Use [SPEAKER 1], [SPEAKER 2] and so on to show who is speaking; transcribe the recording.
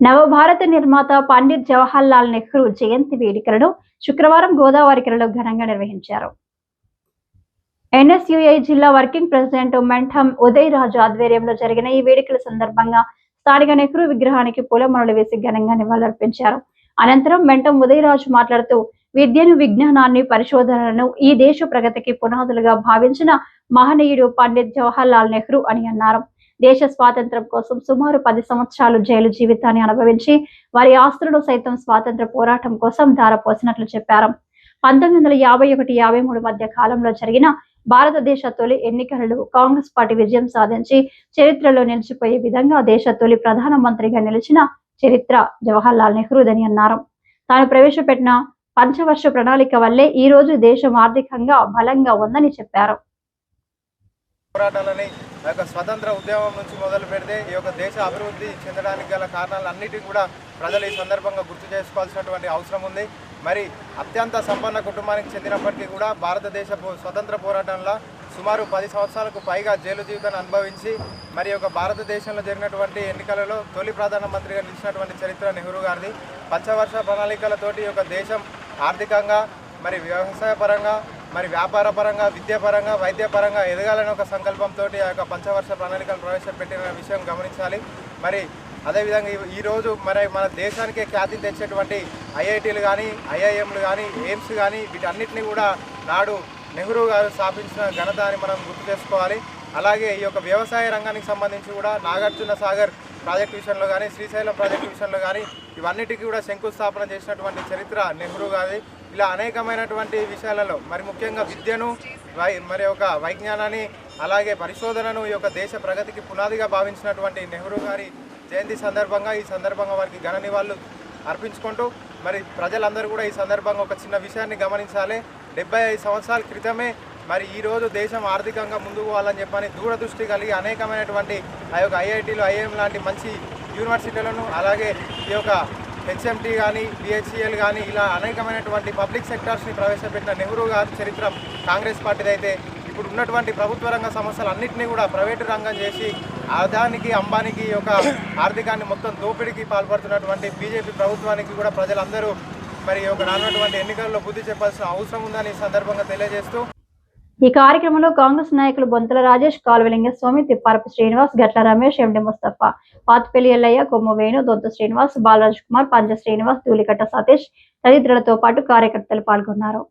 [SPEAKER 1] నవభారత నిర్మాత పండిత్ జవహర్ లాల్ నెహ్రూ జయంతి వేడుకలను శుక్రవారం గోదావరి కిరలో ఘనంగా నిర్వహించారు. ఎన్ఎస్యుఐ జిల్లా వర్కింగ్ ప్రెసిడెంట్ మెంఠం ఉదయ్ రాజు ఆధ్వర్యంలో జరిగిన ఈ వేడుకల సందర్భంగా స్థానిక నెహ్రూ విగ్రహానికి పూలమాలలు వేసి ఘనంగా నివాళులర్పించారు. అనంతరం మెంఠం ఉదయరాజు మాట్లాడుతూ విద్యను విజ్ఞానాన్ని పరిశోధనలను ఈ దేశ ప్రగతికి పునాదులుగా భావించిన మహనీయుడు పండిత్ జవహర్ లాల్ నెహ్రూ అని అన్నారు. దేశ స్వాతంత్రం కోసం సుమారు పది సంవత్సరాలు జైలు జీవితాన్ని అనుభవించి వారి ఆస్తులను సైతం స్వాతంత్ర పోరాటం కోసం ధారపోసినట్లు చెప్పారు. పంతొమ్మిది వందల యాభై ఒకటి యాభై మూడు మధ్య కాలంలో జరిగిన భారతదేశ తొలి ఎన్నికలలో కాంగ్రెస్ పార్టీ విజయం సాధించి చరిత్రలో నిలిచిపోయే విధంగా దేశ తొలి ప్రధానమంత్రిగా నిలిచిన చరిత్ర జవహర్ లాల్ నెహ్రూదని అన్నారు. తాను ప్రవేశపెట్టిన పంచవర్ష ప్రణాళిక వల్లే ఈ రోజు దేశం ఆర్థికంగా బలంగా ఉందని చెప్పారు.
[SPEAKER 2] పోరాటాలని ఆ యొక్క స్వతంత్ర ఉద్యమం నుంచి మొదలు పెడితే ఈ యొక్క దేశ అభివృద్ధి చెందడానికి గల కారణాలన్నిటిని కూడా ప్రజలు ఈ సందర్భంగా గుర్తు చేసుకోవాల్సినటువంటి అవసరం ఉంది. మరి అత్యంత సంపన్న కుటుంబానికి చెందినప్పటికీ కూడా భారతదేశ పో- స్వతంత్ర పోరాటంలో సుమారు పది సంవత్సరాలకు పైగా జైలు జీవితాన్ని అనుభవించి మరి యొక్క భారతదేశంలో జరిగినటువంటి ఎన్నికలలో తొలి ప్రధానమంత్రిగా నిలిచినటువంటి చరిత్ర నెహ్రూ గారిది. పంచవర్ష ప్రణాళికలతోటి యొక్క దేశం ఆర్థికంగా మరి వ్యవసాయ పరంగా మరి వ్యాపార పరంగా విద్యాపరంగా వైద్యపరంగా ఎదగాలని ఒక సంకల్పంతో ఆ యొక్క పంచవర్ష ప్రణాళికలు ప్రవేశపెట్టిన విషయం గమనించాలి. మరి అదేవిధంగా ఈరోజు మరి మన దేశానికే ఖ్యాతి తెచ్చేటువంటి ఐఐటీలు కానీ ఐఐఎంలు కానీ ఎయిమ్స్ కానీ వీటన్నిటిని కూడా నాడు నెహ్రూ గారు స్థాపించిన ఘనత అని మనం గుర్తు చేసుకోవాలి. అలాగే ఈ యొక్క వ్యవసాయ రంగానికి సంబంధించి కూడా నాగార్జున సాగర్ ప్రాజెక్టు విషయంలో కానీ శ్రీశైలం ప్రాజెక్టు విషయంలో కానీ ఇవన్నిటికీ కూడా శంకుస్థాపన చేసినటువంటి చరిత్ర నెహ్రూ గారి ఇలా అనేకమైనటువంటి విషయాలలో మరి ముఖ్యంగా విద్యను వై మరి ఒక వైజ్ఞానాన్ని అలాగే పరిశోధనను ఈ యొక్క దేశ ప్రగతికి పునాదిగా భావించినటువంటి నెహ్రూ గారి జయంతి సందర్భంగా ఈ సందర్భంగా వారికి ఘన నివాళులు అర్పించుకుంటూ మరి ప్రజలందరూ కూడా ఈ సందర్భంగా ఒక చిన్న విషయాన్ని గమనించాలి. డెబ్బై ఐదు సంవత్సరాల క్రితమే మరి ఈరోజు దేశం ఆర్థికంగా ముందుకు పోవాలని చెప్పని దూరదృష్టి కలిగి అనేకమైనటువంటి ఆ యొక్క ఐఐటీలు ఐఐఎం లాంటి మంచి యూనివర్సిటీలను అలాగే ఈ యొక్క హెచ్ఎంటీ కానీ బిహెచ్సిఎల్ కానీ ఇలా అనేకమైనటువంటి పబ్లిక్ సెక్టార్స్ని ప్రవేశపెట్టిన నెహ్రూ గారి చరిత్ర కాంగ్రెస్ పార్టీది అయితే ఇప్పుడు ఉన్నటువంటి ప్రభుత్వ రంగ సంస్థలు అన్నింటినీ కూడా ప్రైవేటు రంగం చేసి అదానికి అంబానికి యొక్క ఆర్థికాన్ని మొత్తం దోపిడీకి పాల్పడుతున్నటువంటి బీజేపీ ప్రభుత్వానికి కూడా ప్రజలందరూ మరి ఈ యొక్క రానున్నటువంటి ఎన్నికల్లో బుద్ధి చెప్పాల్సిన అవసరం ఉందని ఈ సందర్భంగా తెలియజేస్తూ
[SPEAKER 1] ఈ కార్యక్రమంలో కాంగ్రెస్ నాయకులు బొంతల రాజేష్ కాలువలింగ స్వామి తిప్పారపు శ్రీనివాస్ గట్ల రమేష్ ఎండి ముస్తఫా పాతిపల్లి ఎల్లయ్య కొమ్ము వేణు దొంత శ్రీనివాస్ బాలరాజ్ కుమార్ పంజ శ్రీనివాస్ ధూలికట్ట సతీష్ తదితరులతో పాటు కార్యకర్తలు పాల్గొన్నారు.